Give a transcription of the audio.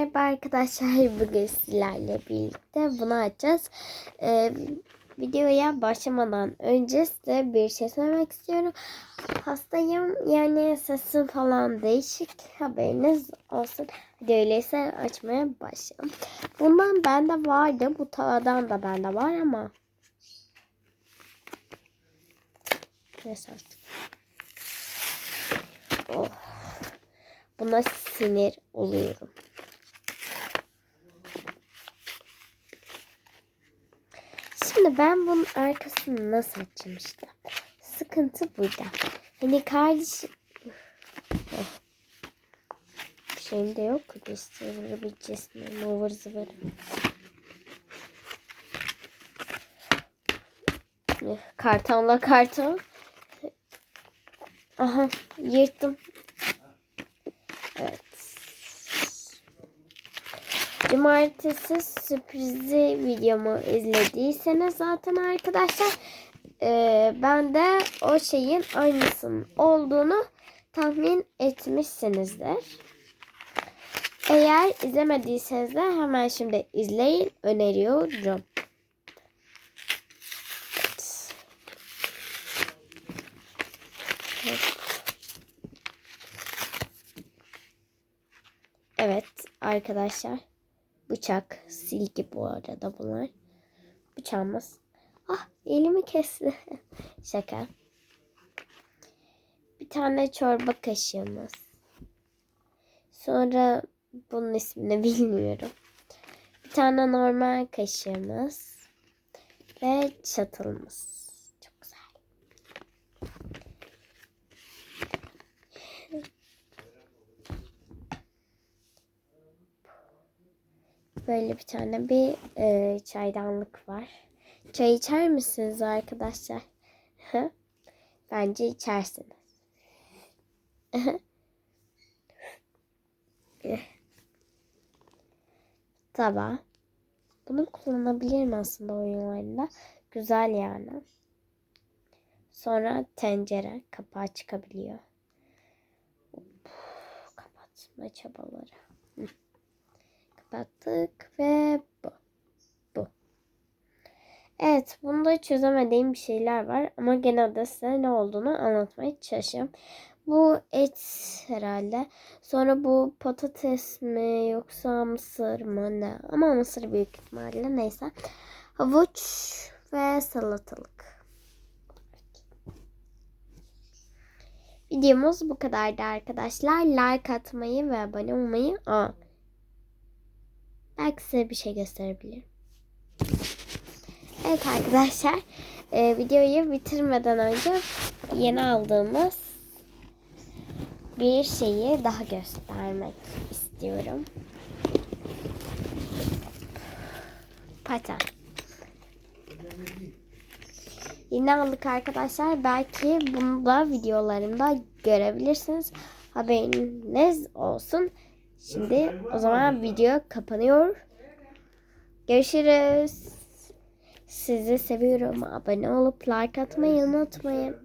Merhaba arkadaşlar. Bugün sizlerle birlikte bunu açacağız. Ee, videoya başlamadan önce size bir şey söylemek istiyorum. Hastayım. Yani sesim falan değişik. Haberiniz olsun. Hadi öyleyse açmaya başlayalım. Bundan bende vardı. Bu tavadan da bende var ama. Neyse artık. Oh. Buna sinir oluyorum. Şimdi ben bunun arkasını nasıl açacağım işte. Sıkıntı burada. Hani kardeşim... Oh. Şeyim de yok. Gösterebileceğiz mi? Over zıvır. Kartonla karton. Aha yırttım. Evet. Cumartesi sürprizi videomu izlediyseniz zaten arkadaşlar e, ben de o şeyin aynısının olduğunu tahmin etmişsinizdir. Eğer izlemediyseniz de hemen şimdi izleyin öneriyorum. Evet. Arkadaşlar. Bıçak, silgi bu arada bunlar. Bıçağımız. Ah elimi kesti. Şaka. Bir tane çorba kaşığımız. Sonra bunun ismini bilmiyorum. Bir tane normal kaşığımız. Ve çatılımız. Çok güzel. Böyle bir tane bir e, çaydanlık var. Çay içer misiniz arkadaşlar? Bence içersiniz. Tabağı. Bunu kullanabilirim aslında oyunlarında. Güzel yani. Sonra tencere. Kapağı çıkabiliyor. Kapatma çabaları. Hı kapattık ve bu. Bu. Evet bunda çözemediğim bir şeyler var ama genelde size ne olduğunu anlatmaya çalışacağım. Bu et herhalde. Sonra bu patates mi yoksa mısır mı ne? Ama mısır büyük ihtimalle neyse. Havuç ve salatalık. Videomuz bu kadardı arkadaşlar. Like atmayı ve abone olmayı. Aa, Belki size bir şey gösterebilirim. Evet arkadaşlar. E, videoyu bitirmeden önce yeni aldığımız bir şeyi daha göstermek istiyorum. Paten. Yeni aldık arkadaşlar. Belki bunu da videolarımda görebilirsiniz. Haberiniz olsun. Şimdi o zaman video kapanıyor. Görüşürüz. Sizi seviyorum. Abone olup like atmayı unutmayın.